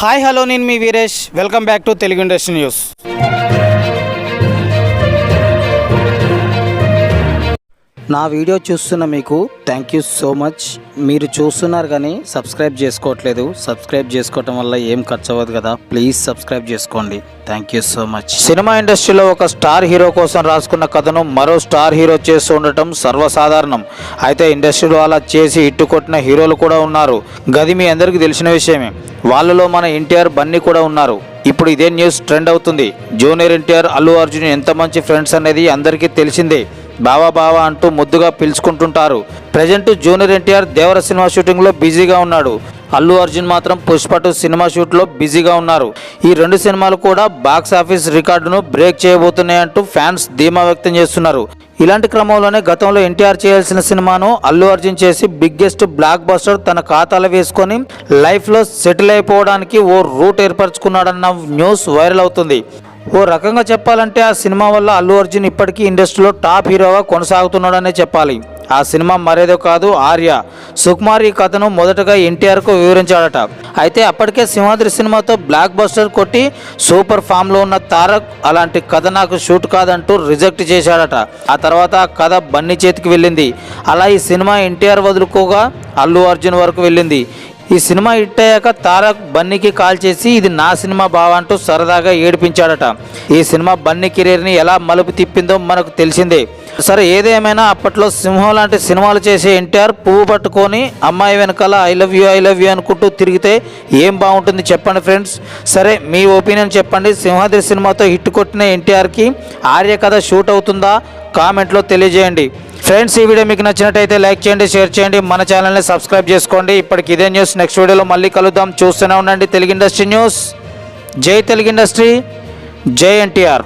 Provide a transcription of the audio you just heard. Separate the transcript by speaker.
Speaker 1: Hi hello నేను మీ Veeresh. Welcome back to Telugu industry news. నా video చూస్తున్న మీకు థ్యాంక్ యూ సో మచ్ మీరు చూస్తున్నారు కానీ సబ్స్క్రైబ్ చేసుకోవట్లేదు. సబ్స్క్రైబ్ చేసుకోవటం వల్ల ఏం ఖర్చు అవ్వదు కదా. ప్లీజ్ సబ్స్క్రైబ్ చేసుకోండి. Thank you so much cinema ఇండస్ట్రీలో ఒక స్టార్ హీరో కోసం రాసుకున్న కథను మరో స్టార్ హీరో చేస్తూ ఉండటం సర్వసాధారణం. అయితే ఇండస్ట్రీలో అలా చేసి ఇట్టు కొట్టిన హీరోలు కూడా ఉన్నారు. గది మీ అందరికీ తెలిసిన విషయమే. వాళ్ళలో మన ఎన్టీఆర్ బన్నీ కూడా ఉన్నారు. ఇప్పుడు ఇదే న్యూస్ ట్రెండ్ అవుతుంది. జూనియర్ ఎన్టీఆర్ అల్లు అర్జున్ ఎంత మంచి ఫ్రెండ్స్ అనేది అందరికీ తెలిసిందే. బావా బావా అంటూ ముద్దుగా పిలుచుకుంటుంటారు. Present junior NTR Devara cinema షూటింగ్లో బిజీగా ఉన్నాడు. అల్లు అర్జున్ మాత్రం పుష్ప టూ సినిమా షూట్లో బిజీగా ఉన్నారు. ఈ రెండు సినిమాలు కూడా బాక్స్ ఆఫీస్ రికార్డును బ్రేక్ చేయబోతున్నాయంటూ ఫ్యాన్స్ ధీమా వ్యక్తం చేస్తున్నారు. ఇలాంటి క్రమంలోనే గతంలో ఎన్టీఆర్ చేయాల్సిన సినిమాను అల్లు అర్జున్ చేసి బిగ్గెస్ట్ బ్లాక్ బస్టర్ తన ఖాతాలో వేసుకొని లైఫ్లో సెటిల్ అయిపోవడానికి ఓ రూట్ ఏర్పరచుకున్నాడన్న న్యూస్ వైరల్ అవుతుంది. ఓ రకంగా చెప్పాలంటే ఆ సినిమా వల్ల అల్లు అర్జున్ ఇప్పటికీ ఇండస్ట్రీలో టాప్ హీరోగా కొనసాగుతున్నాడనే చెప్పాలి. ఆ సినిమా మరేదో కాదు ఆర్య. సుకుమార్ ఈ కథను మొదటగా ఎన్టీఆర్కు వివరించాడట. అయితే అప్పటికే సింహాద్రి సినిమాతో బ్లాక్ బస్టర్ కొట్టి సూపర్ ఫామ్లో ఉన్న తారక్ అలాంటి కథ నాకు షూట్ కాదంటూ రిజెక్ట్ చేశాడట. ఆ తర్వాత ఆ కథ బన్నీ చేతికి వెళ్ళింది. అలా ఈ సినిమా ఎన్టీఆర్ వదులుకోగా అల్లు అర్జున్ వరకు వెళ్ళింది. ఈ సినిమా హిట్ అయ్యాక తారక్ బన్నీకి కాల్ చేసి ఇది నా సినిమా బావ అంటూ సరదాగా ఏడిపించాడట. ఈ సినిమా బన్నీ కెరీర్ని ఎలా మలుపు తిప్పిందో మనకు తెలిసిందే. సరే ఏదేమైనా అప్పట్లో సింహం లాంటి సినిమాలు చేసే ఎన్టీఆర్ పువ్వు పట్టుకొని అమ్మాయి వెనకాల I love you I love you అనుకుంటూ తిరిగితే ఏం బాగుంటుంది చెప్పండి ఫ్రెండ్స్? సరే మీ ఒపీనియన్ చెప్పండి. సింహాద్రి సినిమాతో హిట్ కొట్టిన ఎన్టీఆర్కి ఆర్య కథ షూట్ అవుతుందా? కామెంట్లో తెలియజేయండి. ఫ్రెండ్స్ ఈ వీడియో మీకు నచ్చినట్టయితే లైక్ చేయండి షేర్ చేయండి మన ఛానల్ని సబ్స్క్రైబ్ చేసుకోండి. ఇప్పటికి ఇదే న్యూస్. నెక్స్ట్ వీడియోలో మళ్ళీ కలుద్దాం. చూస్తూనే ఉండండి. Telugu industry news. జై తెలుగు ఇండస్ట్రీ. జై ఎన్టీఆర్.